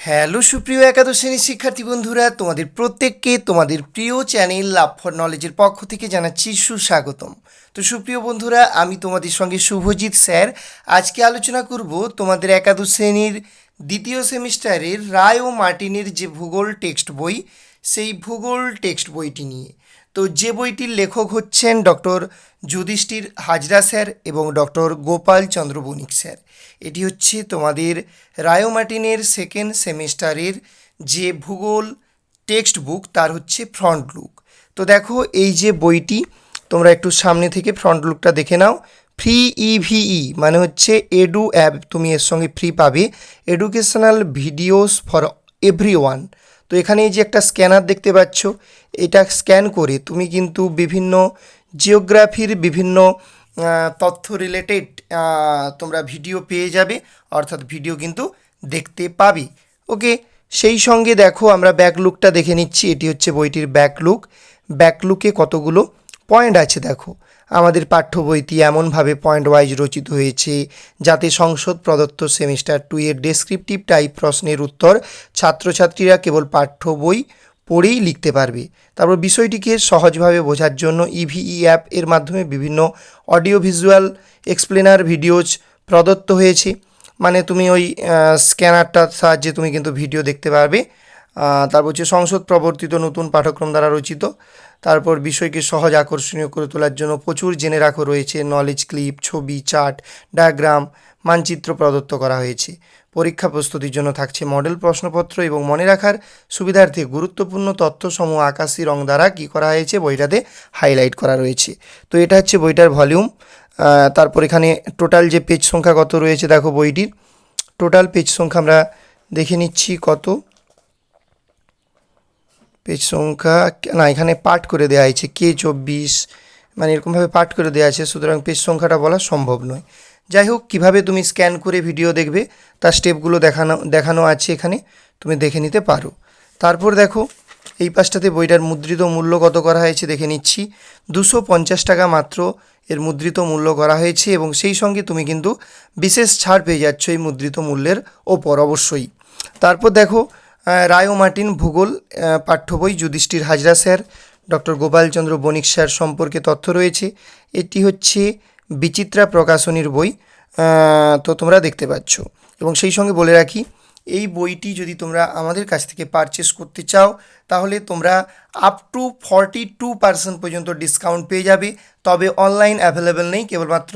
Hello সুপ্রিয় একাদশ শ্রেণির শিক্ষার্থী বন্ধুরা, তোমাদের প্রত্যেককে তোমাদের প্রিয় চ্যানেল লাভ ফর নলেজের পক্ষ থেকে জানাচ্ছি সুস্বাগতম। তো সুপ্রিয় বন্ধুরা, আমি তোমাদের সঙ্গে শুভজিৎ স্যার। আজকে আলোচনা করব তোমাদের একাদশ শ্রেণির দ্বিতীয় সেমিস্টারের রায় ও মার্টিনের যে ভূগোল টেক্সট বই, সেই ভূগোল টেক্সট বইটি নিয়ে। তো যে বইটির লেখক হচ্ছেন ডক্টর যুধিষ্ঠির হাজরা স্যার এবং ডক্টর গোপাল চন্দ্র বণিক স্যার। এটি হচ্ছে তোমাদের রায়োমার্টিনের সেকেন্ড সেমিস্টারের যে ভূগোল টেক্সট বুক তার হচ্ছে ফ্রন্ট লুক তো দেখো, এই যে বইটি, তোমরা একটু সামনে থেকে ফ্রন্ট লুকটা দেখে নাও। ফ্রি ইভিই মানে হচ্ছে এডু অ্যাপ তুমি এর সঙ্গে ফ্রি পাবে। Educational videos for every one তো এখানে এই যে একটা স্ক্যানার দেখতে পাচ্ছ, এটা স্ক্যান করে তুমি কিন্তু বিভিন্ন জিওগ্রাফির বিভিন্ন তথ্য রিলেটেড তোমরা ভিডিও পেয়ে যাবে, অর্থাৎ ভিডিও কিন্তু দেখতে পাবে। ওকে, সেই সঙ্গে দেখো আমরা ব্যাক লুকটা দেখে নিচ্ছি, এটি হচ্ছে বইটির ব্যাক লুক ব্যাক লুকে কতগুলো পয়েন্ট আছে দেখো। আমাদের পাঠ্য বইটি এমনভাবে পয়েন্ট ওয়াইজ রচিত হয়েছে, যাতে সংসদ প্রদত্ত সেমিস্টার টু এর ডেসক্রিপটিভ টাইপ প্রশ্নের উত্তর ছাত্রছাত্রীরা কেবল পাঠ্য বই পড়েই লিখতে পারবে। তারপর বিষয়টিকে সহজভাবে বোঝার জন্য ইভিই অ্যাপ এর মাধ্যমে বিভিন্ন অডিও ভিজুয়াল এক্সপ্লেনার ভিডিওজ প্রদত্ত হয়েছে। মানে তুমি ওই স্ক্যানারটার সাহায্যে তুমি কিন্তু ভিডিও দেখতে পারবে। তারপর হচ্ছে সংসদ প্রবর্তিত নতুন পাঠ্যক্রম দ্বারা রচিত। তারপর বিষয়কে সহজ আকর্ষণীয় করে তোলার জন্য প্রচুর জেনে রাখো রয়েছে। নলেজ ক্লিপ ছবি চার্ট ডায়াগ্রাম মানচিত্র প্রদত্ত করা হয়েছে। পরীক্ষা প্রস্তুতির জন্য থাকছে মডেল প্রশ্নপত্র এবং মনে রাখার সুবিধার্থে গুরুত্বপূর্ণ তথ্যসমূহ আকাশি রং দ্বারা কী করা হয়েছে বইটাতে হাইলাইট করা রয়েছে। তো এটা হচ্ছে বইটার ভলিউম। তারপর এখানে টোটাল যে পেজ সংখ্যা কত রয়েছে দেখো বইটির। টোটাল পেজ সংখ্যা আমরা দেখে নিচ্ছি কত। পেজ সংখ্যা না, এখানে পাঠ করে দেওয়া হয়েছে। কে চব্বিশ মানে এরকমভাবে পাঠ করে দেওয়া আছে। সুতরাং পেজ সংখ্যাটা বলা সম্ভব নয়। যাই হোক কীভাবে তুমি স্ক্যান করে ভিডিও দেখবে, তার স্টেপগুলো দেখানো দেখানো আছে এখানে, তুমি দেখে নিতে পারো। তারপর দেখো, এই পাশটাতে বইটার মুদ্রিত মূল্য কত করা হয়েছে দেখে নিচ্ছি। দুশো পঞ্চাশ টাকা মাত্র এর মুদ্রিত মূল্য করা হয়েছে এবং সেই সঙ্গে তুমি কিন্তু বিশেষ ছাড় পেয়ে যাচ্ছ এই মুদ্রিত মূল্যের ওপর অবশ্যই। তারপর দেখো রায় মার্টিন ভূগোল পাঠ্য বই Yudhishthir Hazra sir, doctor Gopalchandra Banik sir সম্পর্কে তথ্য রয়েছে। এটি হচ্ছে বিচিত্রা প্রকাশনীর বই তো তোমরা দেখতে পাচ্ছ। এবং সেই সঙ্গে বলে রাখি, এই বইটি যদি তোমরা আমাদের কাছ থেকে পারচেস করতে চাও, তাহলে তোমরা up to forty two percent পর্যন্ত ডিসকাউন্ট পেয়ে যাবে। তবে অনলাইন অ্যাভেলেবেল নেই, কেবলমাত্র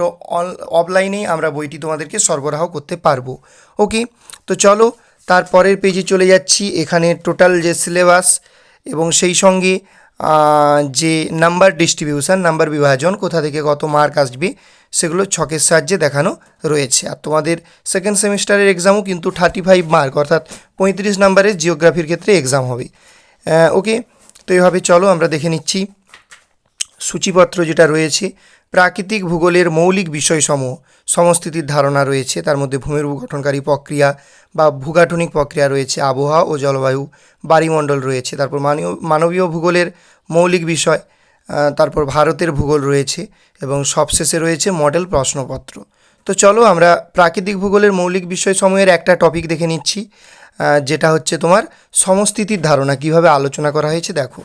অফলাইনেই আমরা বইটি তোমাদেরকে সরবরাহ করতে পারব। ওকে তো চলো, তারপরের পেজে চলে যাচ্ছি। এখানে টোটাল যে সিলেবাস এবং সেই সঙ্গে যে নাম্বার ডিস্ট্রিবিউশন নাম্বার বিভাজন, কোথা থেকে কত মার্ক আসবে, সেগুলো ছকের সাহায্যে দেখানো রয়েছে। আর তোমাদের সেকেন্ড সেমিস্টারের এক্সামও কিন্তু থার্টি ফাইভ মার্ক অর্থাৎ পঁয়ত্রিশ নাম্বারের জিওগ্রাফির ক্ষেত্রে এক্সাম হবে। ওকে তো এভাবে চলো, আমরা দেখে নিচ্ছি। সূচিপত্র যেটা রয়েছে প্রাকৃতিক ভূগোলের মৌলিক বিষয়সমূহ, সমস্থিতির ধারণা রয়েছে, তার মধ্যে ভূমির গঠনকারী প্রক্রিয়া বা ভূগাঠনিক প্রক্রিয়া রয়েছে, আবহাওয়া ও জলবায়ু বায়ুমণ্ডল রয়েছে, তারপর মানবীয় মানবীয় ভূগোলের মৌলিক বিষয় তারপর ভারতের ভূগোল রয়েছে এবং সবশেষে রয়েছে মডেল প্রশ্নপত্র। তো চলো আমরা প্রাকৃতিক ভূগোলের মৌলিক বিষয়সমূহের একটা টপিক দেখে নিচ্ছি যেটা হচ্ছে তোমার সমস্থিতির ধারণা, কীভাবে আলোচনা করা হয়েছে, দেখো।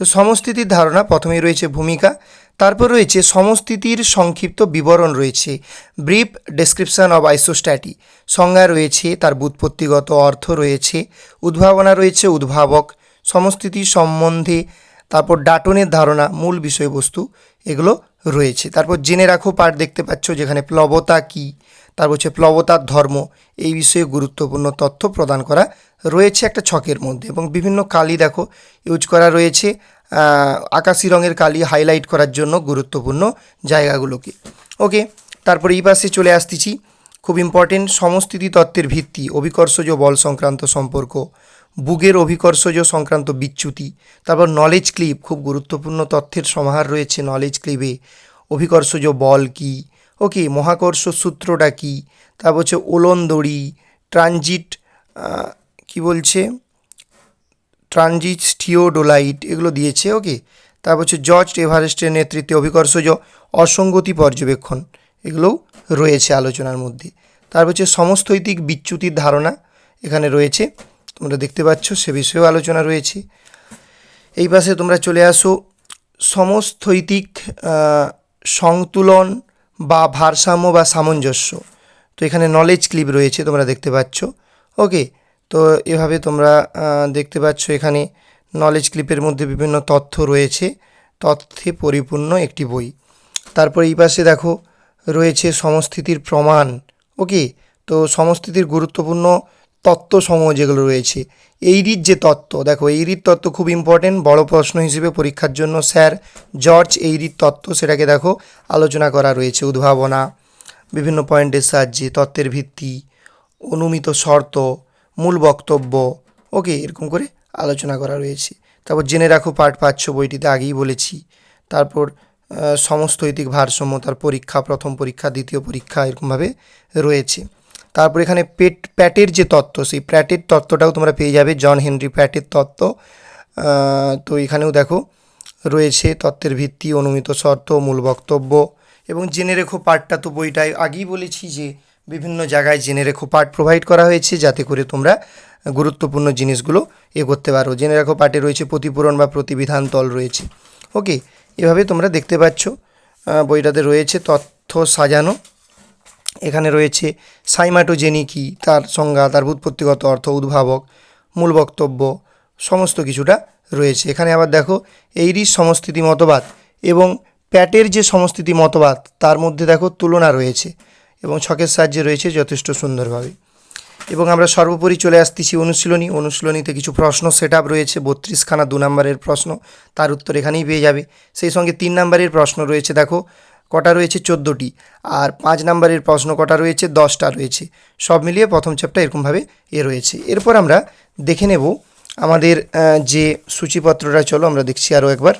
তো সমস্থিতির ধারণা প্রথমেই রয়েছে ভূমিকা, তারপর রয়েছে সমস্থিতির সংক্ষিপ্ত বিবরণ রয়েছে ব্রিফ ডেসক্রিপশন অব আইসোস্ট্যাটি সংজ্ঞা রয়েছে, তার ব্যুৎপত্তিগত অর্থ রয়েছে, উদ্ভাবনা রয়েছে উদ্ভাবক, সমস্থিতি সম্বন্ধে, তারপর ডাটনের ধারণা, মূল বিষয়বস্তু, এগুলো রয়েছে। তারপর জেনে রাখো পাঠ দেখতে পাচ্ছ, যেখানে প্লবতা কী? তারপর হচ্ছে প্লবতার ধর্ম, এই বিষয়ে গুরুত্বপূর্ণ তথ্য প্রদান করা রয়েছে একটা ছকের মধ্যে এবং বিভিন্ন কালি দেখো, ইউজ করা রয়েছে আকাশি রঙের কালি হাইলাইট করার জন্য গুরুত্বপূর্ণ জায়গাগুলোকে। ওকে তারপর এই পাশে চলে আসতেছি। খুব ইম্পর্টেন্ট সমস্থিতি তত্ত্বের ভিত্তি, অভিকর্ষজ বল সংক্রান্ত সম্পর্ক, বুগের অভিকর্ষজ সংক্রান্ত বিচ্যুতি, তারপর নলেজ ক্লিপ খুব গুরুত্বপূর্ণ তথ্যের সমাহার রয়েছে নলেজ ক্লিপে অভিকর্ষজ বল কি? ওকে মহাকর্ষ সূত্রটা কি? তারপর হচ্ছে ওলন দড়ি ট্রানজিট কি বলছে? ট্রানজিট থিওডোলাইট এগুলো দিয়েছে ওকে তারপর হচ্ছে জর্জ এভারেস্টের নেতৃত্বে অভিকর্ষজ অসঙ্গতি পর্যবেক্ষণ এগুলোও রয়েছে আলোচনার মধ্যে। তারপর হচ্ছে সমস্থৈতিক বিচ্যুতির ধারণা এখানে রয়েছে তোমরা দেখতে পাচ্ছ সে বিষয়েও আলোচনা রয়েছে। এই পাশে তোমরা চলে আসো সমস্থৈতিক আহ, সংতুলন বা ভারসাম্য বা সামঞ্জস্য। তো এখানে নলেজ ক্লিপ রয়েছে, তোমরা দেখতে পাচ্ছ। ওকে তো এভাবে তোমরা দেখতে পাচ্ছ এখানে নলেজ ক্লিপের মধ্যে বিভিন্ন তথ্য রয়েছে। তথ্যে পরিপূর্ণ একটি বই। তারপরে এই পাশে দেখো, রয়েছে সমস্থিতির প্রমাণ। ওকে তো সমস্থিতির গুরুত্বপূর্ণ তত্ত্বসমূহ যেগুলো রয়েছে। এইরির যে তত্ত্ব দেখো এইরির তত্ত্ব খুব ইম্পর্টেন্ট বড় প্রশ্ন হিসেবে পরীক্ষার জন্য স্যার জর্জ এইরির তত্ত্ব সেটাকে দেখো আলোচনা করা রয়েছে। উদ্ভাবনা বিভিন্ন পয়েন্টের সাহায্যে তত্ত্বের ভিত্তি অনুমিত শর্ত মূল বক্তব্য ওকে এরকম করে আলোচনা করা রয়েছে। তারপর জেনে রাখো পাঠ পাচ্ছ বইটিতে আগেই বলেছি। তারপর আহ, সমস্থৈতিক ভারসাম্য তার পরীক্ষা প্রথম পরীক্ষা দ্বিতীয় পরীক্ষা এরকমভাবে রয়েছে। তারপর এখানে পেট, প্যাটের যে তত্ত্ব, সেই প্যাটের তত্ত্বটাও তোমরা পেয়ে যাবে, জন হেনরি প্যাটের তত্ত্ব। তো এখানেও দেখো, রয়েছে তত্ত্বের ভিত্তি, অনুমিত শর্ত, মূল বক্তব্য। এবং জেনে রেখো পাঠটা তো বইটায় আগেই বলেছি যে, বিভিন্ন জায়গায় জেনে রেখো পাঠ প্রোভাইড করা হয়েছে, যাতে করে তোমরা গুরুত্বপূর্ণ জিনিসগুলো এ করতে পারো। জেনে রাখো পাঠে রয়েছে প্রতিপূরণ বা প্রতিবিধান তল রয়েছে। ওকে, এভাবে তোমরা দেখতে পাচ্ছ বইটাতে রয়েছে তথ্য সাজানো। এখানে রয়েছে সাইমাটোজেনি কি তার সংজ্ঞা, তার ব্যুৎপত্তিগত অর্থ উদ্ভাবক, মূল বক্তব্য, সমস্ত কিছুটা রয়েছে। এখানে আবার দেখো এইরই সমস্থিতি মতবাদ এবং প্যাটের যে সমস্থিতি মতবাদ, তার মধ্যে দেখো তুলনা রয়েছে এবং ছকের সাহায্যে রয়েছে যথেষ্ট সুন্দরভাবে। এবং আমরা সর্বোপরি চলে আসতেছি অনুশীলনী। অনুশীলনীতে কিছু প্রশ্ন সেট রয়েছে, বত্রিশখানা দু নম্বরের প্রশ্ন, তার উত্তর এখানেই পেয়ে যাবে। সেই সঙ্গে তিন নম্বরের প্রশ্ন রয়েছে, দেখো কটা রয়েছে? চোদ্দোটি। আর পাঁচ নম্বরের প্রশ্ন কটা রয়েছে? দশটা রয়েছে। সব মিলিয়ে প্রথম চ্যাপ্টার এরকমভাবে এ রয়েছে। এরপর আমরা দেখে নেব আমাদের যে সূচিপত্রটা, চলো আমরা দেখছি আরও একবার।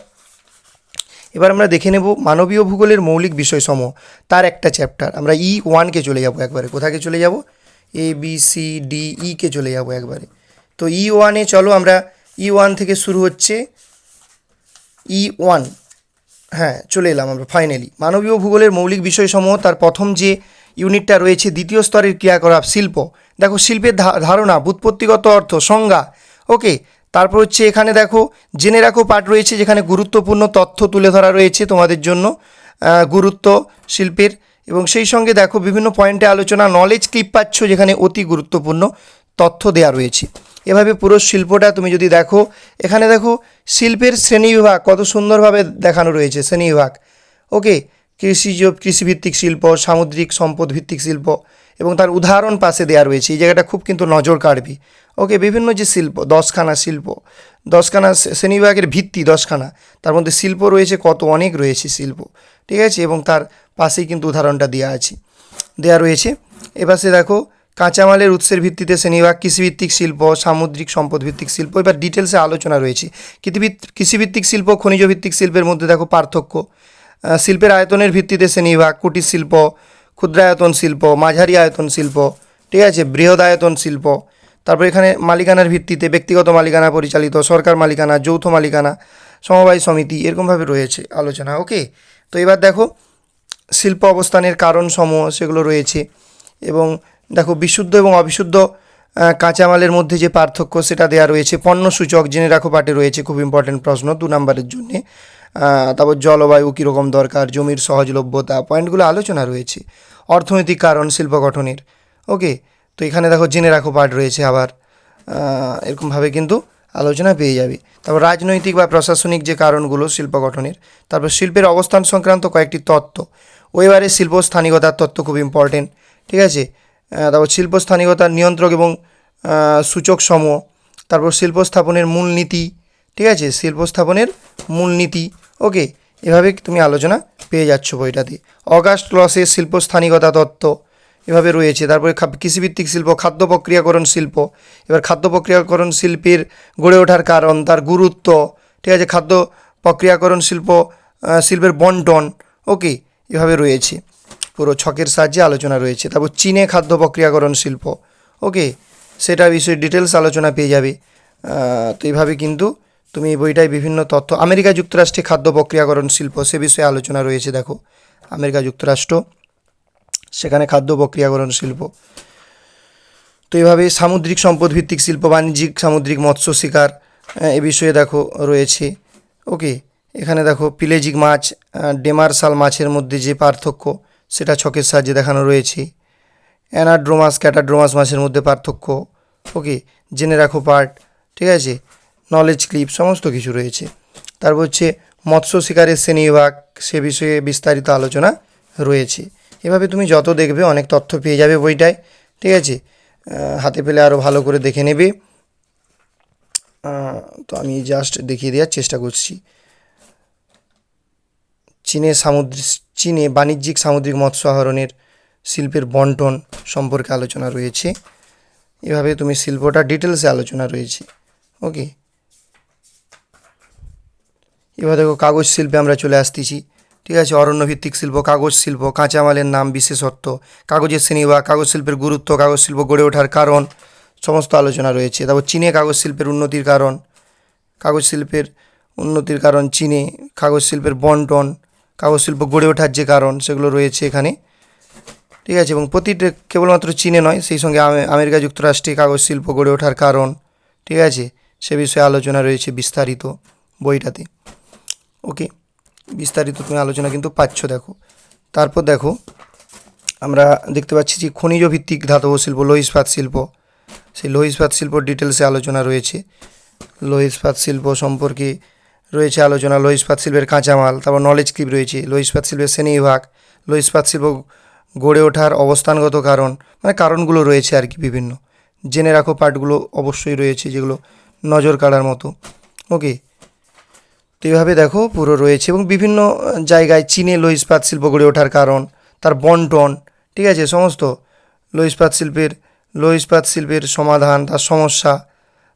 এবার আমরা দেখে নেব মানবীয় ভূগোলের মৌলিক বিষয়সমূহ। তার একটা চ্যাপ্টার। আমরা ই ওয়ানকে চলে যাব একবারে। কোথাকে চলে যাব? এ, বি, সি, ডি ইকে চলে যাব একবারে। তো ই ওয়ানে চলো আমরা, ই ওয়ান থেকে শুরু হচ্ছে, ই ওয়ান। হ্যাঁ চলে এলাম আমরা ফাইনালি মানবীয় ভূগোলের মৌলিক বিষয়সমূহ, তার প্রথম যে ইউনিটটা রয়েছে, দ্বিতীয় স্তরের ক্রিয়াকলাপ, শিল্প। দেখো, শিল্পের ধারণা ব্যুৎপত্তিগত অর্থ, সংজ্ঞা। ওকে তারপর হচ্ছে এখানে দেখো, জেনে রাখো পাঠ রয়েছে, যেখানে গুরুত্বপূর্ণ তথ্য তুলে ধরা রয়েছে তোমাদের জন্য গুরুত্ব শিল্পের। এবং সেই সঙ্গে দেখো, বিভিন্ন পয়েন্টে আলোচনা নলেজ ক্লিপ পাচ্ছ, যেখানে অতি গুরুত্বপূর্ণ তথ্য দেওয়া রয়েছে। এভাবে পুরো শিল্পটা তুমি যদি দেখো, এখানে দেখো শিল্পের শ্রেণীবিভাগ কত সুন্দরভাবে দেখানো রয়েছে শ্রেণীবিভাগ ওকে কৃষিজ কৃষিভিত্তিক শিল্প, সামুদ্রিক সম্পদ ভিত্তিক শিল্প এবং তার উদাহরণ পাশে দেওয়া রয়েছে, এই জায়গাটা খুব কিন্তু নজর কাড়বি। ওকে বিভিন্ন যে শিল্প, দশখানা শিল্প, দশখানা শ্রে- শ্রেণীবিভাগের ভিত্তি দশখানা, তার মধ্যে শিল্প রয়েছে, কত অনেক রয়েছে শিল্প, ঠিক আছে? এবং তার পাশেই কিন্তু উদাহরণটা দেওয়া আছে দেওয়া রয়েছে। এপাশে দেখো কাঁচামালের উৎসের ভিত্তিতে শ্রেণীভাগ কৃষিভিত্তিক শিল্প, সামুদ্রিক সম্পদ ভিত্তিক শিল্প, এবার ডিটেলসে আলোচনা রয়েছে। কৃষিভিত- কৃষিভিত্তিক শিল্প খনিজ ভিত্তিক শিল্পের মধ্যে দেখো পার্থক্য। শিল্পের আয়তনের ভিত্তিতে শ্রেণীভাগ কুটির শিল্প, ক্ষুদ্রায়তন শিল্প, মাঝারি আয়তন শিল্প, ঠিক আছে, বৃহদায়তন শিল্প, তারপর এখানে মালিকানার ভিত্তিতে ব্যক্তিগত মালিকানা পরিচালিত, সরকার মালিকানা, যৌথ মালিকানা, সমবায় সমিতি, এরকমভাবে রয়েছে আলোচনা, ওকে? তো এবার দেখো, শিল্প অবস্থানের কারণ সমূহ সেগুলো রয়েছে এবং দেখো, বিশুদ্ধ এবং অবিশুদ্ধ কাঁচামালের মধ্যে যে পার্থক্য সেটা দেওয়া রয়েছে। পণ্য সূচক জেনে রাখো, পাটে রয়েছে খুব ইম্পর্টেন্ট প্রশ্ন দু নম্বরের জন্যে। তারপর জলবায়ু কীরকম দরকার, জমির সহজলভ্যতা, পয়েন্টগুলো আলোচনা রয়েছে। অর্থনৈতিক কারণ, শিল্প গঠনের। ওকে, তো এখানে দেখো, জেনে রাখো পাঠ রয়েছে আবার। এরকমভাবে কিন্তু আলোচনা পেয়ে যাবে। তারপর রাজনৈতিক বা প্রশাসনিক যে কারণগুলো, শিল্প গঠনের। তারপর শিল্পের অবস্থান সংক্রান্ত কয়েকটি তত্ত্ব। ও এবারে শিল্প স্থানিকতার তত্ত্ব খুব ইম্পর্টেন্ট ঠিক আছে? তারপর শিল্প স্থানিকতার নিয়ন্ত্রক এবং সূচক সমূহ তারপর শিল্প স্থাপনের মূলনীতি, ঠিক আছে? শিল্প স্থাপনের মূলনীতি। ওকে এভাবে তুমি আলোচনা পেয়ে যাচ্ছ বইটাতে। অগাস্ট লসের শিল্প স্থানিকতা তত্ত্ব এভাবে রয়েছে। তারপরে কৃষিভিত্তিক শিল্প, খাদ্য প্রক্রিয়াকরণ শিল্প। এবার খাদ্য প্রক্রিয়াকরণ শিল্পের গড়ে ওঠার কারণ, তার গুরুত্ব, ঠিক আছে? খাদ্য প্রক্রিয়াকরণ শিল্প শিল্পের বন্টন ওকে এভাবে রয়েছে। পুরো ছকের সাহায্যে আলোচনা রয়েছে। তারপর চীনে খাদ্য প্রক্রিয়াকরণ শিল্প। ওকে, সেটা বিষয়ে ডিটেলস আলোচনা পেয়ে যাবে। তো এইভাবে কিন্তু তুমি এই বইটায় বিভিন্ন তথ্য, আমেরিকা যুক্তরাষ্ট্রে খাদ্য প্রক্রিয়াকরণ শিল্প, সে বিষয়ে আলোচনা রয়েছে, দেখো। আমেরিকা যুক্তরাষ্ট্র, সেখানে খাদ্য প্রক্রিয়াকরণ শিল্প। তো এইভাবে সামুদ্রিক সম্পদ ভিত্তিক শিল্প, বাণিজ্যিক, সামুদ্রিক মৎস্য শিকার এ বিষয়ে দেখো, রয়েছে। ওকে, এখানে দেখো, পিলেজিক মাছ ডেমারসাল মাছের মধ্যে যে পার্থক্য সেটা ছকের সাহায্যে দেখানো রয়েছে। অ্যানাড্রোমাস, ক্যাটাড্রোমাস মাছের মধ্যে পার্থক্য। ওকে, জেনে রাখো পার্ট, ঠিক আছে? নলেজ ক্লিপ সমস্ত কিছু রয়েছে। তারপর হচ্ছে, মৎস্য শিকারের শ্রেণীবিভাগ, সে বিষয়ে বিস্তারিত আলোচনা রয়েছে। এভাবে তুমি যত দেখবে, অনেক তথ্য পেয়ে যাবে বইটায়, ঠিক আছে? হাতে পেলে আরও ভালো করে দেখে নেবে। তো আমি জাস্ট দেখিয়ে দেওয়ার চেষ্টা করছি। চীনে সামুদ্রিক, চীনে বাণিজ্যিক সামুদ্রিক মৎস্য আহরণের শিল্পের বন্টন সম্পর্কে আলোচনা রয়েছে। এভাবে তুমি শিল্পটা ডিটেলসে আলোচনা রয়েছে। ওকে এবার দেখো কাগজ শিল্পে আমরা চলে আসতেছি। ঠিক আছে? অরণ্যভিত্তিক শিল্প, কাগজ শিল্প, কাঁচামালের নাম, বিশেষত্ব, কাগজের শ্রেণি বা কাগজ শিল্পের গুরুত্ব, কাগজ শিল্প গড়ে ওঠার কারণ, সমস্ত আলোচনা রয়েছে। তারপর চীনে কাগজ শিল্পের উন্নতির কারণ, কাগজ শিল্পের উন্নতির কারণ চীনে কাগজ শিল্পের বন্টন কাগজ শিল্প গড়ে ওঠার যে কারণ সেগুলো রয়েছে এখানে। ঠিক আছে, এবং প্রতিটা কেবলমাত্র চীনে নয়, সেই সঙ্গে আমেরিকা যুক্তরাষ্ট্রে কাগজ শিল্প গড়ে ওঠার কারণ। ঠিক আছে, সে বিষয়ে আলোচনা রয়েছে বিস্তারিত বইটাতে। ওকে, বিস্তারিত তুমি আলোচনা কিন্তু পাচ্ছ, দেখো। তারপর দেখো, আমরা দেখতে পাচ্ছি যে খনিজ ভিত্তিক ধাতব শিল্প লোহ ইস্পাত শিল্প। সেই লোহ ইস্পাত শিল্প ডিটেলসে আলোচনা রয়েছে। লোহ ইস্পাত শিল্প সম্পর্কে রয়েছে আলোচনা লোহ শিল্পের কাঁচামাল, তারপর নলেজ ক্লিপ রয়েছে লোহ শিল্পের শ্রেণীবিভাগ লোহ ইস্পাত শিল্প গড়ে ওঠার অবস্থানগত কারণ মানে কারণগুলো রয়েছে আর কি বিভিন্ন। জেনে রাখো পার্টগুলো অবশ্যই রয়েছে যেগুলো নজর কাড়ার মতো। ওকে তো এইভাবে দেখো পুরো রয়েছে এবং বিভিন্ন জায়গায় চীনে লোহ শিল্প গড়ে ওঠার কারণ, তার বন্টন, ঠিক আছে, সমস্ত। লোহ শিল্পের লোহ শিল্পের সমাধান, তার সমস্যা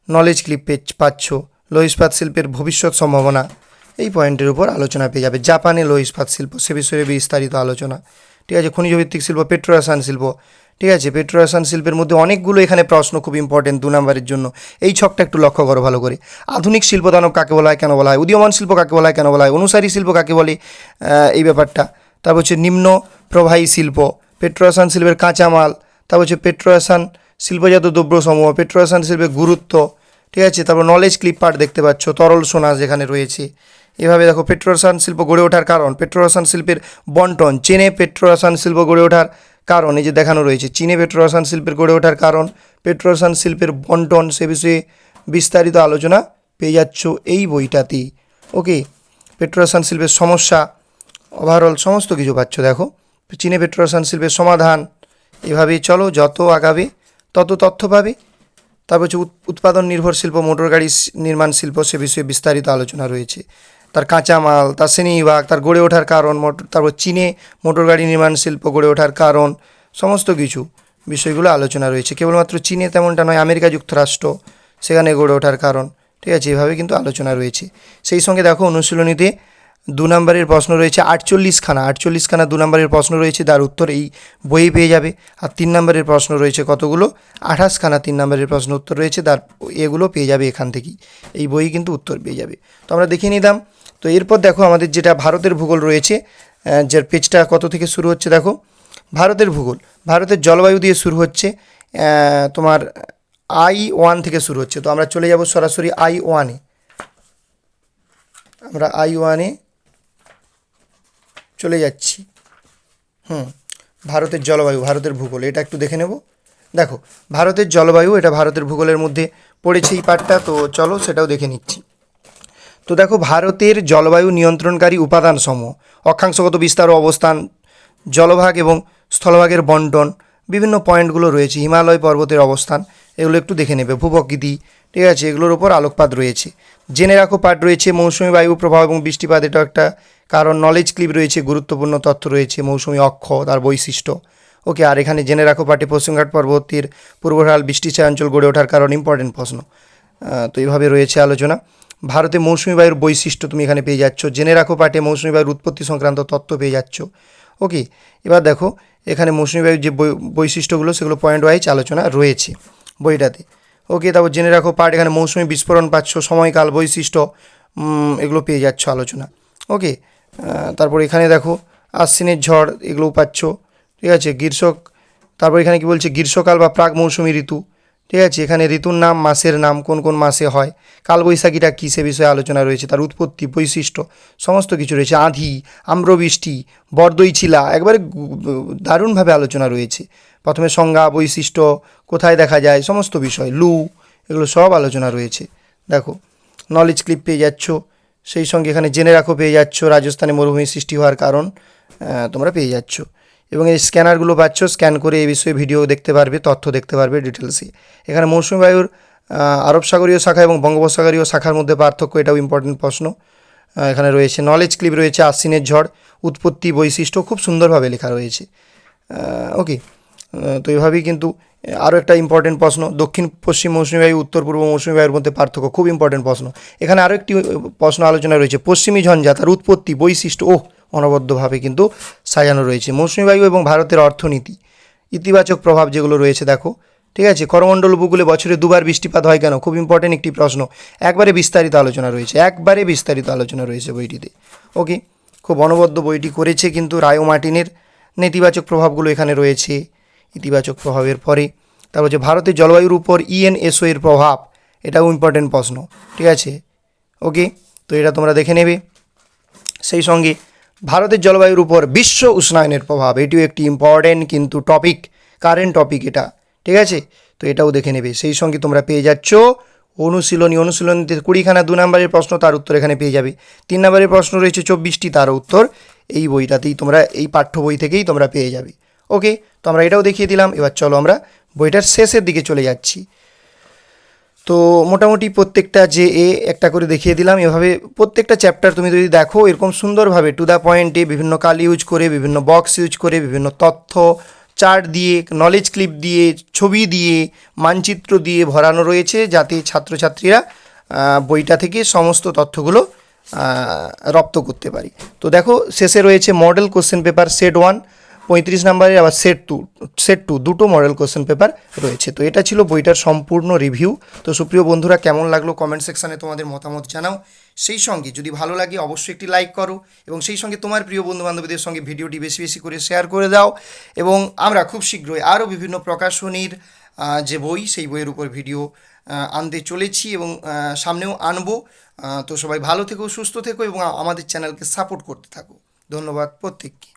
নলেজ ক্লিপ পাচ্ছ। লোহ ইস্পাত শিল্পের ভবিষ্যৎ সম্ভাবনা। এই পয়েন্টের উপর আলোচনা পেয়ে যাবে জাপানে লোহ ইস্পাত শিল্প। সে বিষয়ে বিস্তারিত আলোচনা। ঠিক আছে খনিজ ভিত্তিক শিল্প, পেট্রোরাসায়ন শিল্প। ঠিক আছে, পেট্রোরাসায়ন শিল্পের মধ্যে অনেকগুলো এখানে প্রশ্ন খুব ইম্পর্টেন্ট দু নম্বরের জন্য। এই ছকটা একটু লক্ষ্য করো ভালো করে। আধুনিক শিল্পদানব কাকে বলা হয়, কেন বলা হয়? উদীয়মান শিল্প কাকে বলা হয়, কেন বলা হয়? অনুসারী শিল্প কাকে বলে? এই ব্যাপারটা। তারপর হচ্ছে নিম্ন প্রবাহী শিল্প। পেট্রোরাসায়ন শিল্পের কাঁচামাল। তারপর হচ্ছে পেট্রোরাসায়ন শিল্পজাত দ্রব্যসমূহ। পেট্রোরাসায়ন শিল্পের গুরুত্ব। ঠিক আছে? তারপর নলেজ ক্লিপ পার্ট দেখতে পাচ্ছ, তরল সোনা যেখানে রয়েছে। এভাবে দেখো পেট্রোরসায়ন শিল্প গড়ে ওঠার কারণ পেট্রোরসায়ন শিল্পের বন্টন, চীনে পেট্রোরসায়ন শিল্প গড়ে ওঠার কারণ, এই যে দেখানো রয়েছে, চীনে পেট্রোরসায়ন শিল্পের গড়ে ওঠার কারণ পেট্রোরসায়ন শিল্পের বন্টন সে বিষয়ে বিস্তারিত আলোচনা পেয়ে যাচ্ছ এই বইটাতেই ওকে পেট্রোরসায়ন শিল্পের সমস্যা ওভারঅল সমস্ত কিছু পাচ্ছ, দেখো। চীনে পেট্রোরসায়ন শিল্পের সমাধান, এভাবেই চলো, যত আগাবে, তত তথ্য পাবে। তারপর হচ্ছে উৎ- উৎপাদন নির্ভর শিল্প, মোটর গাড়ি নির্মাণ শিল্প সে বিষয়ে বিস্তারিত আলোচনা রয়েছে। তার কাঁচামাল, তার শ্রেণীবিভাগ, তার গড়ে ওঠার কারণ মোটর তারপর চীনে মোটর গাড়ি নির্মাণ শিল্প গড়ে ওঠার কারণ, সমস্ত কিছু বিষয়গুলো আলোচনা রয়েছে। কেবলমাত্র চীনে তেমনটা নয়, আমেরিকা যুক্তরাষ্ট্র সেখানে গড়ে ওঠার কারণ। ঠিক আছে, এভাবে কিন্তু আলোচনা রয়েছে। সেই সঙ্গে দেখো অনুশীলনীতে দু নম্বরের প্রশ্ন রয়েছে আটচল্লিশখানা আটচল্লিশখানা দু নম্বরের প্রশ্ন রয়েছে, তার উত্তর এই বই পেয়ে যাবে। আর তিন নম্বরের প্রশ্ন রয়েছে কতগুলো? আঠাশখানা তিন নম্বরের প্রশ্ন উত্তর রয়েছে, তার এগুলো পেয়ে যাবে এখান থেকেই। এই বই কিন্তু উত্তর পেয়ে যাবে। তো আমরা দেখিয়ে নিলাম। তো এরপর দেখো আমাদের যেটা ভারতের ভূগোল রয়েছে যার পেজটা কত থেকে শুরু হচ্ছে দেখো। ভারতের ভূগোল, ভারতের জলবায়ু দিয়ে শুরু হচ্ছে তোমার আই ওয়ান থেকে শুরু হচ্ছে। তো আমরা চলে যাব সরাসরি আই ওয়ানে। আমরা আই ওয়ানে চলে যাচ্ছি। হুম, ভারতের জলবায়ু, ভারতের ভূগোল, এটা একটু দেখে নেব। দেখো, ভারতের জলবায়ু, এটা ভারতের ভূগোলের মধ্যে পড়েছে এই পার্টটা, তো চলো সেটাও দেখে নিচ্ছি। তো দেখো, ভারতের জলবায়ু নিয়ন্ত্রণকারী উপাদান সমূহ অক্ষাংশগত বিস্তার অবস্থান, জলভাগ এবং স্থলভাগের বন্টন, বিভিন্ন পয়েন্টগুলো রয়েছে, হিমালয় পর্বতের অবস্থান, এগুলো একটু দেখে নেবে। ভূপ্রকৃতি ঠিক আছে, এগুলোর উপর আলোকপাত রয়েছে। জেনে রাখো, পাঠ রয়েছে, মৌসুমি বায়ু প্রভাব এবং বৃষ্টিপাত, এটাও একটা কারণ। নলেজ ক্লিপ রয়েছে, গুরুত্বপূর্ণ তথ্য রয়েছে, মৌসুমি অক্ষ, তার বৈশিষ্ট্য। ওকে, আর এখানে জেনে রাখো, পাঠে পশ্চিমঘাট পর্বতের পূর্বঢাল বৃষ্টিছায়া অঞ্চল গড়ে ওঠার কারণ ইম্পর্টেন্ট প্রশ্ন। তো এইভাবে রয়েছে আলোচনা। ভারতে মৌসুমি বায়ুর বৈশিষ্ট্য তুমি এখানে পেয়ে যাচ্ছ। জেনে রাখো, পাঠে মৌসুমি বায়ুর উৎপত্তি সংক্রান্ত তথ্য পেয়ে যাচ্ছ। ওকে, এবার দেখো, এখানে মৌসুমি বায়ুর যে বৈশিষ্ট্যগুলো, সেগুলো পয়েন্ট ওয়াইজ আলোচনা রয়েছে বইটাতে। ওকে, তারপর জেনে রাখো পার্ট এখানে মৌসুমি বিস্ফোরণ পাচ্ছ, সময়কাল, বৈশিষ্ট্য এগুলো পেয়ে যাচ্ছ আলোচনা। ওকে তারপর এখানে দেখো, আশ্বিনের ঝড়, এগুলোও পাচ্ছ, ঠিক আছে? গ্রীষ্মক, তারপর এখানে কি বলছে? গ্রীষ্মকাল বা প্রাক মৌসুমী ঋতু। ঠিক আছে, এখানে ঋতুর নাম, মাসের নাম, কোন কোন মাসে হয়, কালবৈশাখীটা কী সে বিষয়ে আলোচনা রয়েছে, তার উৎপত্তি, বৈশিষ্ট্য, সমস্ত কিছু রয়েছে, আঁধি, আম্রবৃষ্টি বরদইছিলা একবারে দারুণভাবে আলোচনা রয়েছে, প্রথমে সংজ্ঞা, বৈশিষ্ট্য, কোথায় দেখা যায়, সমস্ত বিষয়, লু, এগুলো সব আলোচনা রয়েছে, দেখো নলেজ ক্লিপ পেয়ে যাচ্ছ, সেই সঙ্গে এখানে জেনে রাখো, পেয়ে যাচ্ছ, রাজস্থানে মরুভূমি সৃষ্টি হওয়ার কারণ তোমরা পেয়ে যাচ্ছ। এবং এই স্ক্যানারগুলো পাচ্ছ, স্ক্যান করে এই বিষয়ে ভিডিও দেখতে পারবে, তথ্য দেখতে পারবে ডিটেলসে এখানে মৌসুমী বায়ুর আরব সাগরীয় শাখা এবং বঙ্গোপসাগরীয় শাখার মধ্যে পার্থক্য, এটাও ইম্পর্টেন্ট প্রশ্ন। এখানে রয়েছে নলেজ ক্লিপ রয়েছে আশ্বিনের ঝড়, উৎপত্তি বৈশিষ্ট্য, খুব সুন্দরভাবে লেখা রয়েছে। ওকে তো এভাবেই কিন্তু আরও একটা ইম্পর্টেন্ট প্রশ্ন, দক্ষিণ পশ্চিম মৌসুমী বায়ু, উত্তর পূর্ব মৌসুমী বায়ুর মধ্যে পার্থক্য, খুব ইম্পর্টেন্ট প্রশ্ন। এখানে আরও একটি প্রশ্ন আলোচনা রয়েছে, পশ্চিমী ঝঞ্ঝা, তার উৎপত্তি বৈশিষ্ট্য ও অনবদ্যভাবে কিন্তু সাজানো রয়েছে। মৌসুমী বায়ু এবং ভারতের অর্থনীতি। ইতিবাচক প্রভাব যেগুলো রয়েছে, দেখো। ঠিক আছে? করমণ্ডল উপকূলে বছরে দুবার বৃষ্টিপাত হয় কেন? খুব ইম্পর্টেন্ট একটি প্রশ্ন। একবারে বিস্তারিত আলোচনা রয়েছে। একবারে বিস্তারিত আলোচনা রয়েছে বইটিতে। ওকে? খুব অনবদ্য বইটি করেছে কিন্তু রায়ো মার্টিনের নেতিবাচক প্রভাবগুলো এখানে রয়েছে। ইতিবাচক প্রভাবের পরে। তারপর হচ্ছে ভারতের জলবায়ুর উপর ইএনএসও এর প্রভাব। এটাও ইম্পর্টেন্ট প্রশ্ন। ঠিক আছে? ওকে? তো এটা তোমরা দেখে নেবে। সেই সঙ্গে ভারতের জলবায়ুর উপর বিশ্ব উষ্ণায়নের প্রভাব, এটিও একটি ইম্পর্টেন্ট কিন্তু টপিক কারেন্ট টপিক এটা, ঠিক আছে? তো এটাও দেখে নেবে। সেই সঙ্গে তোমরা পেয়ে যাচ্ছ অনুশীলনী। অনুশীলনীতে কুড়িখানা, দু নম্বরের প্রশ্ন, তার উত্তর এখানে পেয়ে যাবে। তিন নম্বরের প্রশ্ন রয়েছে চব্বিশটি, তার উত্তর এই বইটাতেই তোমরা, এই পাঠ্য বই থেকেই তোমরা পেয়ে যাবে। ওকে তো আমরা এটাও দেখিয়ে দিলাম। এবার চলো আমরা বইটার শেষের দিকে চলে যাচ্ছি। তো মোটামুটি প্রত্যেকটা যে এ একটা করে দেখিয়ে দিলাম। এভাবে প্রত্যেকটা চ্যাপ্টার তুমি যদি দেখো, এরকম সুন্দরভাবে টু দ্য পয়েন্টে বিভিন্ন কাল ইউজ করে, বিভিন্ন বক্স ইউজ করে, বিভিন্ন তথ্য চার্ট দিয়ে নলেজ ক্লিপ দিয়ে, ছবি দিয়ে, মানচিত্র দিয়ে ভরানো রয়েছে যাতে ছাত্রছাত্রীরা বইটা থেকে সমস্ত তথ্যগুলো রপ্ত করতে পারি। তো দেখো, শেষে রয়েছে model question paper set one পঁয়ত্রিশ নাম্বারের আবার সেট টু সেট টু দুটো মডেল কোশ্চেন পেপার রয়েছে। তো এটা ছিল বইটার সম্পূর্ণ রিভিউ তো সুপ্রিয় বন্ধুরা, কেমন লাগল কমেন্ট সেকশানে তোমাদের মতামত জানাও। সেই সঙ্গে যদি ভালো লাগে, অবশ্যই একটি লাইক করো এবং সেই সঙ্গে তোমার প্রিয় বন্ধু বান্ধবীদের সঙ্গে ভিডিওটি বেশি বেশি করে শেয়ার করে দাও এবং আমরা খুব শীঘ্রই আরও বিভিন্ন প্রকাশনীর যে বই, সেই বইয়ের উপর ভিডিও আনতে চলেছি এবং সামনেও আনব। তো সবাই ভালো থেকো, সুস্থ থেকো এবং আমাদের চ্যানেলকে সাপোর্ট করতে থাকো। ধন্যবাদ প্রত্যেককে।